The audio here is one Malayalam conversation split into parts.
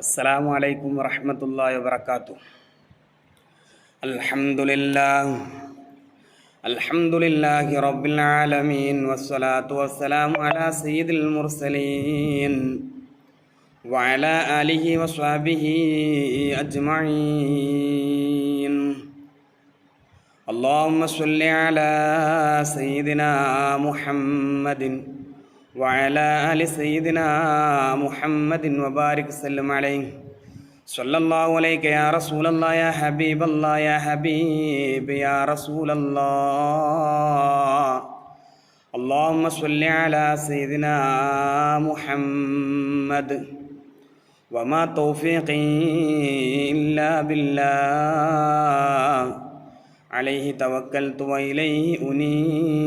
السلام عليكم ورحمة الله وبركاته الحمد لله الحمد لله رب العالمين والصلاة والسلام على سيد المرسلين وعلى آله وصحبه أجمعين اللهم صل على سيدنا محمد وعلى آل سيدنا محمد وبارك وسلم عليه صلى الله عليك يا رسول الله يا حبيب الله يا حبيب يا رسول الله اللهم صل على سيدنا محمد وما توفيقي إلا بالله عليه توكلت وإليه أنيب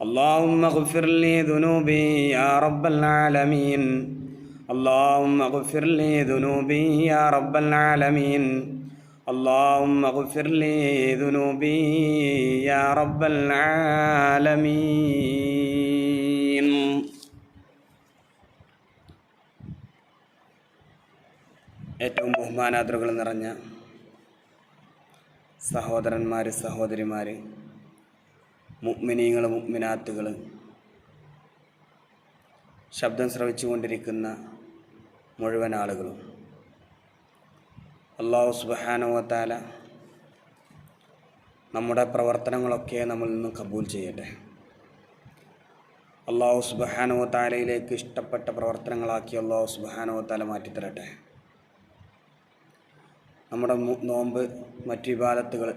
اللهم اغفر لي ذنوبي يا رب العالمين اللهم اغفر لي ذنوبي يا رب العالمين اللهم اغفر لي ذنوبي يا رب العالمين ഏറ്റവും ബഹുമാനാദരകൾ നിറഞ്ഞ സഹോദരന്മാർ സഹോദരിമാർ മുഗ്മിനീങ്ങൾ മുഗ്മിനാത്തുകൾ ശബ്ദം ശ്രവിച്ചുകൊണ്ടിരിക്കുന്ന മുഴുവൻ ആളുകളും. അള്ളാഹു സുബാനുവത്താല നമ്മുടെ പ്രവർത്തനങ്ങളൊക്കെ നമ്മളിൽ നിന്ന് കബൂൽ ചെയ്യട്ടെ. അള്ളാഹു സുബാനുവത്താലയിലേക്ക് ഇഷ്ടപ്പെട്ട പ്രവർത്തനങ്ങളാക്കി അള്ളാഹു സുബാനുവത്താല മാറ്റിത്തരട്ടെ. നമ്മുടെ നോമ്പ് മറ്റു വിവാദത്തുകൾ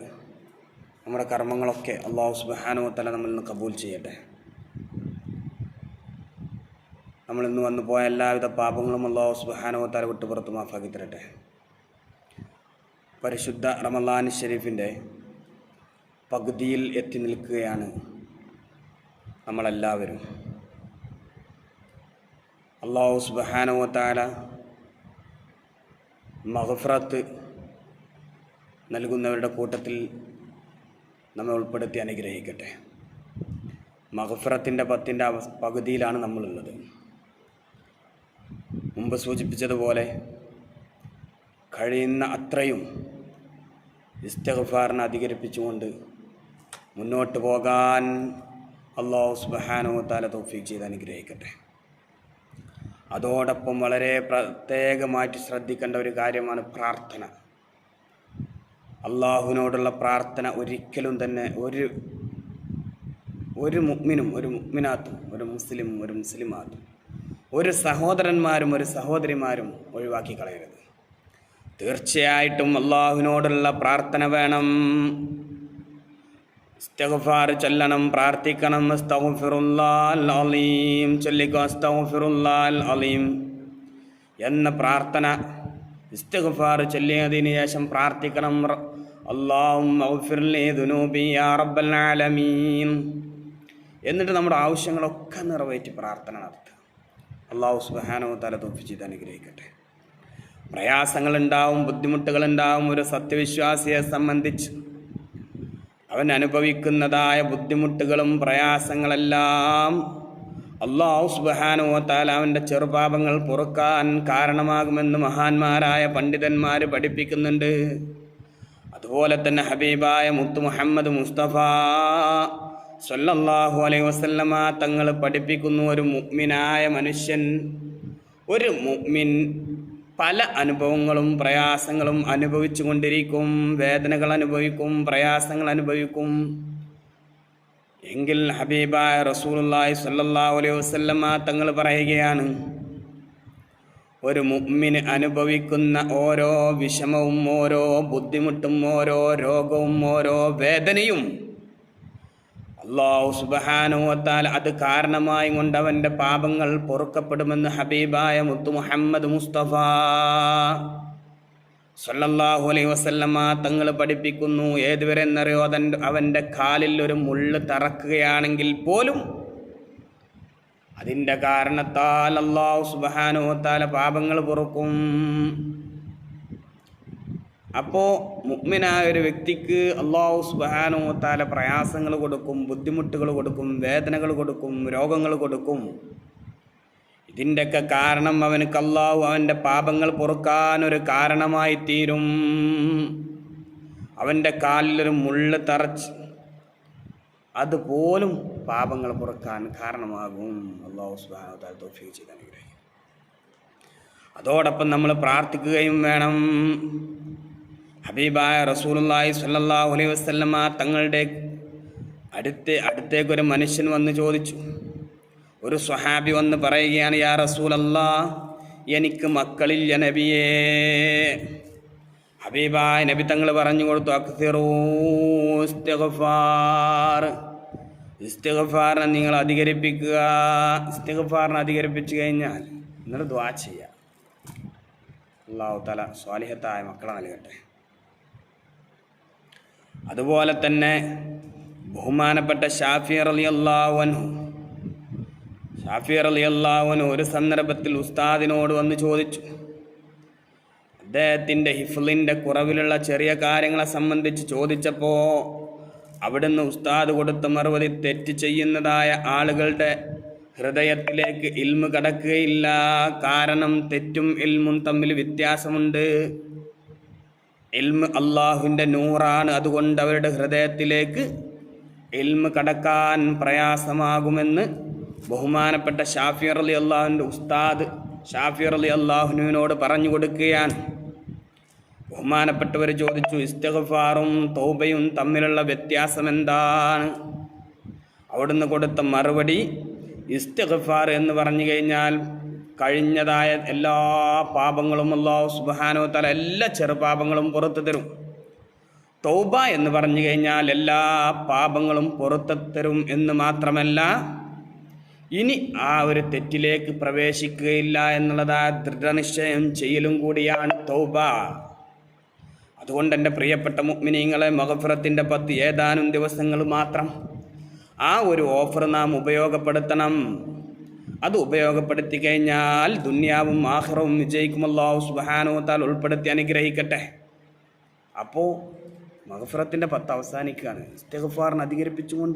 നമ്മുടെ കർമ്മങ്ങളൊക്കെ അള്ളാഹു സുബാനുവത്തല നമ്മളിൽ നിന്ന് കബൂൽ ചെയ്യട്ടെ. നമ്മൾ ഇന്ന് വന്നു പോയ എല്ലാവിധ പാപങ്ങളും അള്ളാഹു സുബാനുവത്തല വിട്ടുപുറത്ത് മാഫാക്കി തരട്ടെ. പരിശുദ്ധ റമലാൻ ഷെരീഫിന്റെ പകുതിയിൽ എത്തി നിൽക്കുകയാണ് നമ്മളെല്ലാവരും. അള്ളാഹു സുബാനുവത്താല മഹഫ്രത്ത് നൽകുന്നവരുടെ കൂട്ടത്തിൽ നമ്മെ ഉൾപ്പെടുത്തി അനുഗ്രഹിക്കട്ടെ. മഹഫറത്തിന്റെ പത്തിന്റെ അവ പകുതിയിലാണ് നമ്മളുള്ളത്. മുമ്പ് സൂചിപ്പിച്ചതുപോലെ കഴിയുന്ന അത്രയും ഇസ്തഹഫാറിനെ അധികരിപ്പിച്ചുകൊണ്ട് മുന്നോട്ട് പോകാൻ അള്ളാഹു സുബഹാനോ താല തൗഫീഖ് ചെയ്ത് അനുഗ്രഹിക്കട്ടെ. അതോടൊപ്പം വളരെ പ്രത്യേകമായിട്ട് ശ്രദ്ധിക്കേണ്ട ഒരു കാര്യമാണ് പ്രാർത്ഥന. അള്ളാഹുവിനോടുള്ള പ്രാർത്ഥന ഒരിക്കലും തന്നെ ഒരു ഒരു മുഗ്മിനും ഒരു മുഗ്മിനാത്തും ഒരു മുസ്ലിം ഒരു മുസ്ലിമാത്തും ഒരു സഹോദരന്മാരും ഒരു സഹോദരിമാരും ഒഴിവാക്കി കളയരുത്. തീർച്ചയായിട്ടും അള്ളാഹുവിനോടുള്ള പ്രാർത്ഥന വേണം. ചൊല്ലണം പ്രാർത്ഥിക്കണം. അലീം ചൊല്ലിക്കോ അലീം എന്ന പ്രാർത്ഥന ഇസ്തിഗ്ഫാർ ചൊല്ലിയതിന് ശേഷം പ്രാർത്ഥിക്കണം. ആലമീൻ. എന്നിട്ട് നമ്മുടെ ആവശ്യങ്ങളൊക്കെ നിറവേറ്റി പ്രാർത്ഥന നടത്തുക. അള്ളാഹു സുബ്ഹാനഹു തല തോപ്പിച്ച് അനുഗ്രഹിക്കട്ടെ. പ്രയാസങ്ങളുണ്ടാവും ബുദ്ധിമുട്ടുകളുണ്ടാവും ഒരു സത്യവിശ്വാസിയെ സംബന്ധിച്ച്. അവൻ അനുഭവിക്കുന്നതായ ബുദ്ധിമുട്ടുകളും പ്രയാസങ്ങളെല്ലാം അള്ളാഹു സുബാനുവത്താൽ അവന്റെ ചെറുപാപങ്ങൾ പൊറുക്കാൻ കാരണമാകുമെന്ന് മഹാന്മാരായ പണ്ഡിതന്മാർ പഠിപ്പിക്കുന്നുണ്ട്. അതുപോലെ തന്നെ ഹബീബായ മുത്തു മുഹമ്മദ് മുസ്തഫ സല്ലല്ലാഹു അലൈ വസല്ലമ തങ്ങൾ പഠിപ്പിക്കുന്ന. ഒരു മുഗ്മിനായ മനുഷ്യൻ ഒരു മുഗ്മിൻ പല അനുഭവങ്ങളും പ്രയാസങ്ങളും അനുഭവിച്ചു കൊണ്ടിരിക്കും വേദനകൾ അനുഭവിക്കും പ്രയാസങ്ങൾ അനുഭവിക്കും. എങ്കിൽ ഹബീബായ റസൂലുള്ളാഹി സ്വല്ലല്ലാഹു അലൈഹി വസല്ലമ തങ്ങൾ പറയുകയാണ് ഒരു മുമ്മിന് അനുഭവിക്കുന്ന ഓരോ വിഷമവും ഓരോ ബുദ്ധിമുട്ടും ഓരോ രോഗവും ഓരോ വേദനയും അള്ളാഹു സുബഹാനുവത്താൽ അത് കാരണമായി കൊണ്ട് അവന്റെ പാപങ്ങൾ പൊറുക്കപ്പെടുമെന്ന് ഹബീബായ മുത്തു മുഹമ്മദ് മുസ്തഫ സല്ലല്ലാഹു അലൈഹി വസല്ലമ തങ്ങൾ പഠിപ്പിക്കുന്നു. ഏതുവരെ എന്നറിയോ അതൻ അവന്റെ കാലിൽ ഒരു മുള്ള് തറക്കുകയാണെങ്കിൽ പോലും അതിന്റെ കാരണത്താൽ അള്ളാഹു സുബാനോത്താല പാപങ്ങൾ പൊറുക്കും. അപ്പോൾ മുഗ്മിനായ ഒരു വ്യക്തിക്ക് അള്ളാഹു സുബാനോത്താല പ്രയാസങ്ങൾ കൊടുക്കും ബുദ്ധിമുട്ടുകൾ കൊടുക്കും വേദനകൾ കൊടുക്കും രോഗങ്ങൾ കൊടുക്കും. ഇതിന്റെയൊക്കെ കാരണം അവനക്ക് അള്ളാഹു അവന്റെ പാപങ്ങൾ പൊറുക്കാൻ ഒരു കാരണമായി തീരും. അവന്റെ കാലിലൊരു മുള്ള് തറച്ച് അതുപോലും പാപങ്ങൾ പൊറുക്കാൻ കാരണമാകും. അള്ളാഹു സുബാനുത്താല തോഫിക്ക് ചെയ്ത് അനുഗ്രഹിക്കും. അതോടൊപ്പം നമ്മൾ പ്രാർത്ഥിക്കുകയും വേണം. ഹബീബായ റസൂലുള്ളാഹി സല്ലാഹു അലൈഹി വസല്ലമ തങ്ങളുടെ അടുത്ത് അടുത്തേക്കൊരു മനുഷ്യൻ വന്ന് ചോദിച്ചു. ഒരു സ്വഹാബി വന്ന് പറയുകയാണ് യാ റസൂലല്ലാ എനിക്ക് മക്കളില്ല നബിയേ. ഹബീബായ നബി തങ്ങൾ പറഞ്ഞു കൊടുത്തു അക്സിറൂ ഇസ്തിഗ്ഫാർ. ഇസ്തിഗ്ഫാറിനെ നിങ്ങൾ അധികരിപ്പിക്കുക. ഇസ്തിഗ്ഫാറിനെ അധികരിപ്പിച്ചു കഴിഞ്ഞാൽ എന്നിട്ട് ദ്വാ ചെയ്യുക. അള്ളാഹു തല സ്വാലിഹത്തായ മക്കളെ നൽകട്ടെ. അതുപോലെ തന്നെ ബഹുമാനപ്പെട്ട ഷാഫി അലി അള്ളാഹുവനു ഷാഫി അലി അള്ളാഹുവിന് ഒരു സന്ദർഭത്തിൽ ഉസ്താദിനോട് വന്ന് ചോദിച്ചു അദ്ദേഹത്തിന്റെ ഹിഫ്ലിന്റെ കുറവിലുള്ള ചെറിയ കാര്യങ്ങളെ സംബന്ധിച്ച് ചോദിച്ചപ്പോൾ അവിടുന്ന് ഉസ്താദ് കൊടുത്ത മറുപടി തെറ്റ് ചെയ്യുന്നതായ ആളുകളുടെ ഹൃദയത്തിലേക്ക് ഇൽമു കടക്കുകയില്ല. കാരണം തെറ്റും ഇൽമും തമ്മിൽ വ്യത്യാസമുണ്ട്. ഇൽമ് അള്ളാഹുവിന്റെ നൂറാണ്. അതുകൊണ്ട് അവരുടെ ഹൃദയത്തിലേക്ക് ഇൽമ് കടക്കാൻ പ്രയാസമാകുമെന്ന് ബഹുമാനപ്പെട്ട ഷാഫിർ അലി അള്ളാഹുവിന്റെ ഉസ്താദ് ഷാഫിർ അലി അള്ളാഹുനുവിനോട് പറഞ്ഞു കൊടുക്കുകയാണ്. ബഹുമാനപ്പെട്ടവർ ചോദിച്ചു ഇസ്തഗഫാറും തൗബയും തമ്മിലുള്ള വ്യത്യാസം എന്താണ് അവിടുന്ന് കൊടുത്ത മറുപടി ഇസ്തഗഫാർ എന്ന് പറഞ്ഞു കഴിഞ്ഞാൽ കഴിഞ്ഞതായ എല്ലാ പാപങ്ങളും അള്ളാഹു സുബാനോ തല എല്ലാ ചെറുപാപങ്ങളും പുറത്തു തരും. തൗബ എന്ന് പറഞ്ഞു കഴിഞ്ഞാൽ എല്ലാ പാപങ്ങളും പുറത്തു തരും എന്ന് മാത്രമല്ല ഇനി ആ ഒരു തെറ്റിലേക്ക് പ്രവേശിക്കുകയില്ല എന്നുള്ളതാ ദൃഢനിശ്ചയം. ചെയ്യലും കൂടിയാണ് തൗബ. അതുകൊണ്ട് എന്റെ പ്രിയപ്പെട്ട മുഗ്മിനീങ്ങളെ മഹഫുറത്തിന്റെ പത്ത് ഏതാനും ദിവസങ്ങൾ മാത്രം ആ ഒരു ഓഫർ നാം ഉപയോഗപ്പെടുത്തണം. അത് ഉപയോഗപ്പെടുത്തി കഴിഞ്ഞാൽ ദുന്യാവും ആഹ്റവും വിജയിക്കുമല്ലോ അല്ലാഹു സുബാനോ താൽ ഉൾപ്പെടുത്തി അനുഗ്രഹിക്കട്ടെ. അപ്പോൾ മഹഫുറത്തിന്റെ പത്ത് അവസാനിക്കുകയാണ്. ഇസ്തഗഫാറിന് അധികരിപ്പിച്ചുകൊണ്ട്